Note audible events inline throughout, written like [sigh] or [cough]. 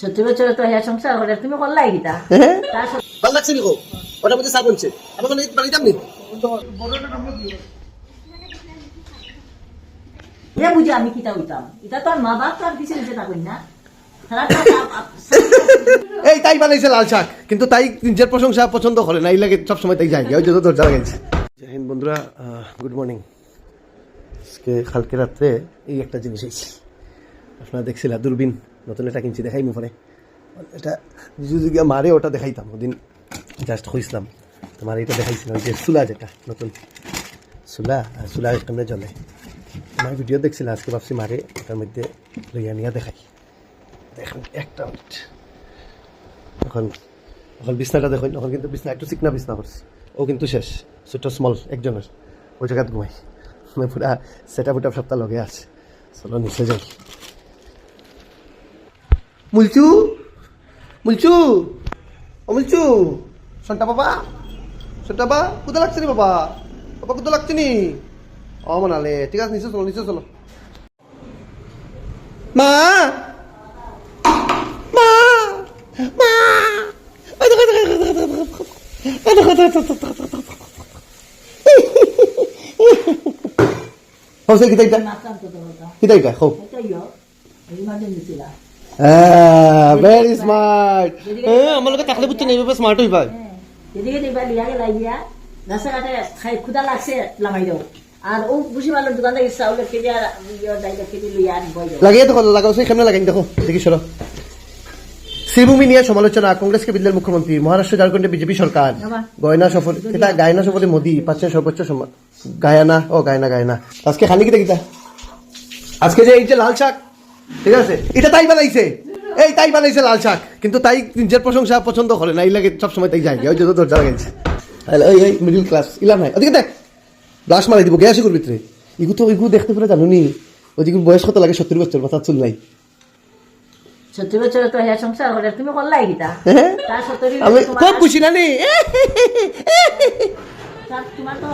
সত্যি বছর তো হ্যাঁ সংসার করে তুমি করলাই গীতা ভালো লাগছে মধ্যে বলছে। আমার মানে বাড়িতাম নি হে বুঝে আমি কিতা হইতাম এটা তো আর মা বাপ তো আর কিছু নিচে থাকুন না এই তাই বানাইছে লাল শাক। কিন্তু তাই নিজের প্রশংসা পছন্দ করে না এই লাগে সবসময় তাই যায়। ওই জন্য দরজা লাগাইছে। জয় হিন্দ বন্ধুরা গুড মর্নিং আজকে কালকে রাত্রে এই একটা জিনিস হয়েছে। আপনারা দেখছিলা দূরবীন নতুন এটা কিনছি, দেখাই মুখে এটা যদি মারে, ওটা দেখাইতাম, ওদিন জাস্ট হইছিলাম তোমার এটা দেখাইছিলাম, যে চুলা যেটা, নতুন। চুলা, আর চুলা কেমনে জ্বলে। আমার ভিডিও দেখছিলাম আজকে ভাবছি মারে, ওটার মধ্যে লইয়া নিয়ে দেখাই। দেখুন, একটা মিনিট। এখন এখন বিছনাটা দেখুন, এখন কিন্তু বিছনা, একটু চিকনা বিছনা করছি। ও কিন্তু শেষ, ছোট স্মল একজনের। ওই জায়গাত ঘুমাই। মানে পুরা সেটা ফুটা সপ্তাহ লগে আছে। চলো নিচে যাই। মুলচু মুলচু ও মুলচু সন্টা বাবা সন্টা বাবা কোথায় লাগছে নি বাবা বাবা কোথায় লাগছে নি ও মানালে ঠিক আছে নিচে চলো নিচে চলো মা মা মা হচ্ছে কি তাইটা মাত্রাম তো তোমরা। কি তাইটা খো এটাই হোক, emergency ছিল। ভেরি স্মার্ট হ্যাঁ আমার লোকে থাকলে বুঝতে নেই স্মার্ট হই ভাই। হ্যাঁ, এদিকে নিবা লিয়া গেলা গিয়া, রাস্তাঘাটে খাই ক্ষুধা লাগছে লামাই দাও। আর ও বুঝি ভালো দোকান থেকে চাউলের কেজি আর ইয়ে ডাইলের কেজি লইয়া আনি বই দাও। লাগিয়ে দেখো লাগাও সেই কেমনে লাগাই দেখো দেখি সরো। শ্রীভূমি নিয়ে সমালোচনা কংগ্রেসকে বিদলেন মুখ্যমন্ত্রী মহারাষ্ট্র ঝাড়খণ্ডে বিজেপি সরকার। গয়না সফর এটা গায়না সফরে মোদি পাচ্ছে সর্বোচ্চ সম্মান। গায়না ও গায়না গায়না। আজকে খালি কিটা কিটা আজকে যে এই যে লাল শাক ঠিক আছে? এটা তাই বানাইছে। এই তাই বানাইছে লাল শাক। কিন্তু তাই নিজের প্রশংসা পছন্দ করে না এই লাগে সবসময় তাই যায় ওই জন্য দরজা লাগাইছে ওই ওই মিডিল ক্লাস ইলা নাই ওদিকে দেখ ব্লাশ মারাই দিব গ্যাসে করবি তুই ইগু তো ইগু দেখতে পেলে জানো নি? ওদিকে বয়স কত লাগে সত্তর বছর মাথা চুল নাই। সত্যি বছর তো হ্যাঁ সংসার করে তুমি করলাই গীতা হ্যাঁ? আমি খুব খুশি না নি? তোমার তো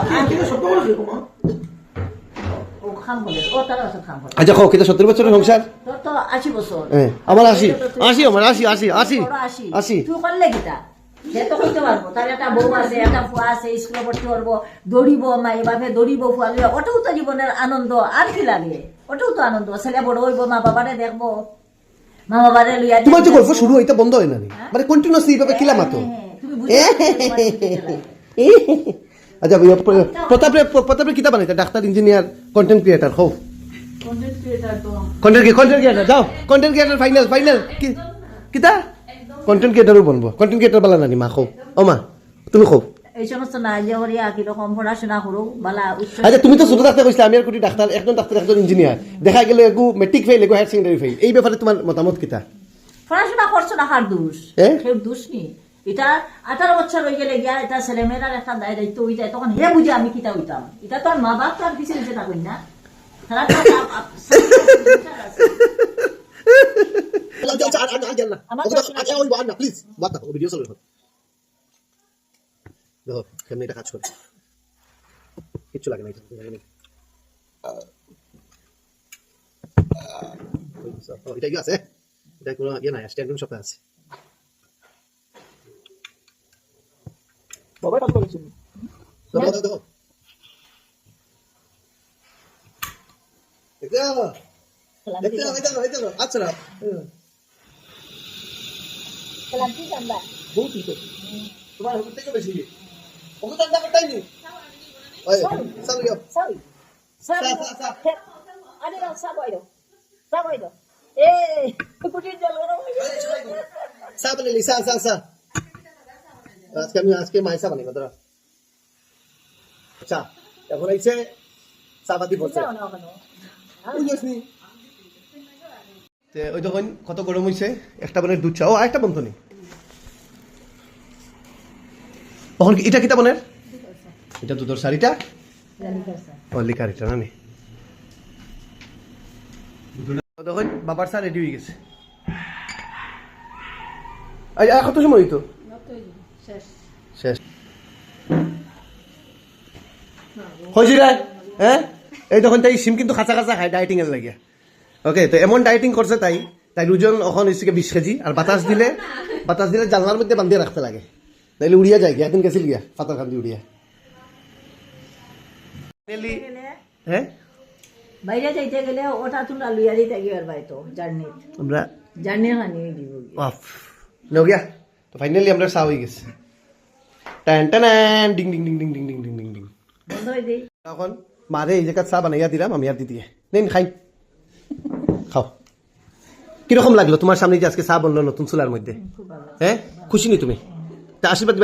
আচ্ছা খাও কিন্তু সত্তর বছরের সংসার তোর তো আমার আমার দৌড়িব মা এভাবে দৌড়িব ওটাও জীবনের আনন্দ আর কি লাগে? ওটাও তো আনন্দ। ছেলে বড় হইব মা বাবারে দেখব। মা বাবারে লইয়া তোমার যে গল্প শুরু হইতে বন্ধ হয় না? মানে কন্টিনিউসলি এইভাবে কিলা মাতো? তুমি বুঝতে আচ্ছা ভাইয়া, প্র- প্রতাপে প্রতাপে কিতা বানাইতে ডাক্তার ইঞ্জিনিয়ার কন্টেন্ট ক্রিয়েটার হোক কন্টেন্ট কন্টেন্ট ক্রিয়েটার যাও। কন্টেন্ট ক্রিয়েটার ফাইনাল ফাইনাল কিতা? কন্টেন্ট ক্রিয়েটারও বনবো। কন্টেন্ট ক্রিয়েটার বালা নানি মা খো ও মা তুমি উচ্চ আচ্ছা তুমি তো ছোট থাকতে কইছিলে আমি আর কোটি ডাক্তার একজন ডাক্তার একজন ইঞ্জিনিয়ার দেখা গেল এগু মেট্রিক ফেল এগু হায়ার সেকেন্ডারি ফেল এই ব্যাপারে তোমার মতামত কিতা? পড়াশোনা করছ না কার দোষ? দোষ এটা আঠারো বছর হয়ে গেলে গিয়া এটা ছেলে মেয়েরার একটা দায় দায়িত্ব হয়ে যায় তখন হে বুঝে আমি কিতা হইতাম এটা তো আর মা বাপ তো আর কিছু নিচে থাকুন না কিচ্ছু লাগে না এটা কি আছে এটা কোনো ইয়ে নাই স্ট্যান্ড সপ্তাহে আছে দেখো, দেখো, দেখো। দেখতে পাও? দেখতে পাও, দেখতে পাও, দেখতে পাও। আচ্ছা না হুম। বহুত কিছু তোমার হুকুম থেকে বেশি ওকে তো আমরা করতাই নি ওই সামনে যাও Sorry. Sa- Sorry. sa- sa. Ano daw, saboy daw. Saboy daw. Eh, kutin dyan lang সা বানালি সা সা আজকে আমি আজকে মাইসা বানাই তোরা আচ্ছা এখন আইছে সাবাদি পড়ছে। ওই দেখুন কত গরম হয়েছে একটা বনের দুধ চা ও আরেকটা বন্ধ নেই। তখন এটা কিতা বনের? এটা দুধের শাড়িটা ও লিকার এটা না নি ও দেখুন বাবার চা রেডি হয়ে গেছে। কত সময় হইতো? শেষ। হয়েছি রে হ্যাঁ এই তখন তাই সিম কিন্তু খাঁচা খাঁচা খায় ডায়েটিং এর লাগে। ওকে তো এমন ডায়েটিং করছে তাই। তাই ওজন এখন হয়েছে বিশ কেজি আর বাতাস দিলে বাতাস দিলে জানলার মধ্যে বান্ধিয়ে রাখতে লাগে। নাইলে উড়িয়া যায় গিয়া একদিন গেছিল গিয়া পাতার কান্দি উড়িয়া হ্যাঁ বাইরে যাইতে গেলে ওটা তোমরা লইয়া দিতে গিয়ে বাইতো জার্নি হানি দিব গিয়ে। অফ গিয়া। তো ফাইনালি আমরা চা হয়ে গেছে। টান টান ডিং ডিং ডিং ডিং ডিং ডিং ডিং ডিং। ডিং এখন মারে এই জায়গায় চা বানাইয়া দিলাম আমি আর দিদি নেন খাই। খাও। কীরকম লাগল তোমার সামনে যে আজকে চা বলল নতুন চুলার মধ্যে? হ্যাঁ? খুশি নি তুমি? তা আশীর্বাদ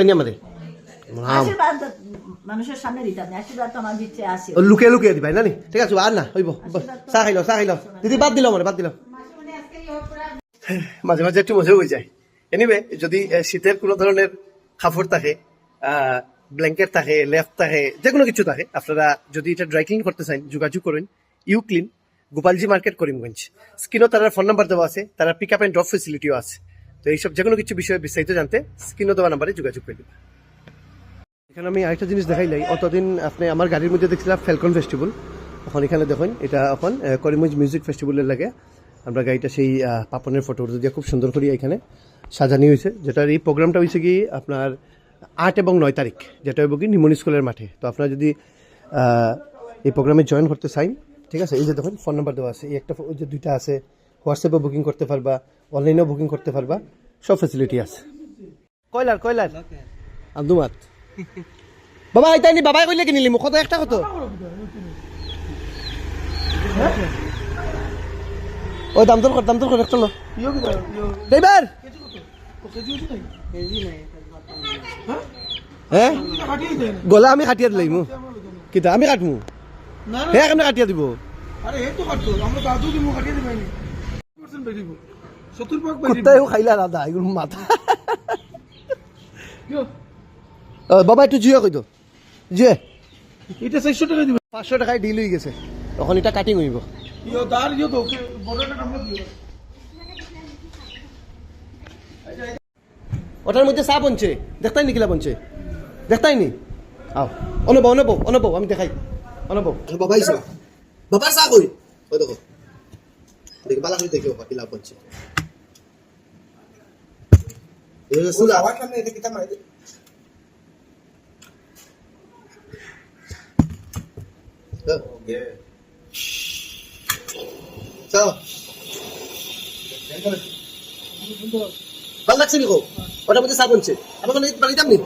মানুষের সামনে দিতাম না দিবাই ঠিক আছে আর না হইব চা খাইল চা খাইল। দিদি বাদ মানে বাদ দিলাম মাঝে মাঝে একটু মজা হয়ে যায়। এনিওয়ে যদি শীতের কোনো ধরনের কাপড় থাকে ব্ল্যাঙ্কেট থাকে লেফট থাকে যে কোনো কিছু থাকে, আপনারা যদি এটা ড্রাই ক্লিন করতে চান, যোগাযোগ করেন U clean Gopalji market, Karimganj. স্ক্রিনও তার ফোন নাম্বার দেওয়া আছে, তারা পিক আপ অ্যান্ড ড্রপ ফেসিলিটিও আছে। তো এইসব যে কোনো কিছু বিষয়ে বিস্তারিত জানতে স্ক্রিনও দেওয়া নাম্বারে যোগাযোগ করে দেবেন। এখানে আমি আরেকটা জিনিস দেখাইলাই অতদিন আপনি আমার গাড়ির মধ্যে দেখছিলাম ফ্যালকন ফেস্টিভ্যাল এখন এখানে দেখুন, এটা এখন করিমগঞ্জ মিউজিক ফেস্টিভ্যালের লাগে। আমরা গাড়িটা সেই পাপনের ফটো দিয়ে খুব সুন্দর করি এখানে। সাজানি হয়েছে যেটার এই প্রোগ্রামটা হয়েছে কি আপনার আট এবং নয় তারিখ যেটা হইব কি নিমন স্কুলের মাঠে। তো আপনারা যদি এই প্রোগ্রামে জয়েন করতে চান ঠিক আছে? এই যে দেখুন ফোন নাম্বার দেওয়া আছে। এই একটা ওই যে দুইটা আছে। হোয়াটসঅ্যাপে বুকিং করতে পারবা অনলাইনেও বুকিং করতে পারবা সব ফেসিলিটি আছে। কয়লার কয়লার? আব্দুমাত। [laughs] বাবা আইতাই নি বাবাই কইলে কিনিলি মুখত একটা কত? ও দাম দর কর দাম দর কর একটা লো। ড্রাইভার! হ্যাঁ? গলা আমি কাটিয়া দিলাইমু কিতা আমি কাটমু? হে কেমনে কাটিয়া দিব? আরে এই তো কাটতো আমরা দাদু কি মুখ কাটিয়ে দিবাইনি পার্সেন্ট বেরিব সত্তর পাক কুত্তাইও খাইলা দাদা এগুলো মাথা। বাবা একটু জিও কই তো জিয়ে এটা চারশো টাকা দিবে। পাঁচশো টাকায় ডিল হয়ে গেছে। তখন এটা কাটিং হইব। দিও ওটার মধ্যে চা বনছে দেখতাই নি কিলা বনছে। দেখতাই নি। আও অনব অনব অনব আমি দেখাই। অনব বাবা আইছে বাবার চা কই? ওই দেখো। দেখি বালা করে দেখি বাবা কিলা বনছে। এই সুলা আবার সামনে এটা কিতা মারে চল ভালো লাগছে নিকো ওটার মধ্যে সাবনছে আমার কোনো বাড়ি মানে দাম নেই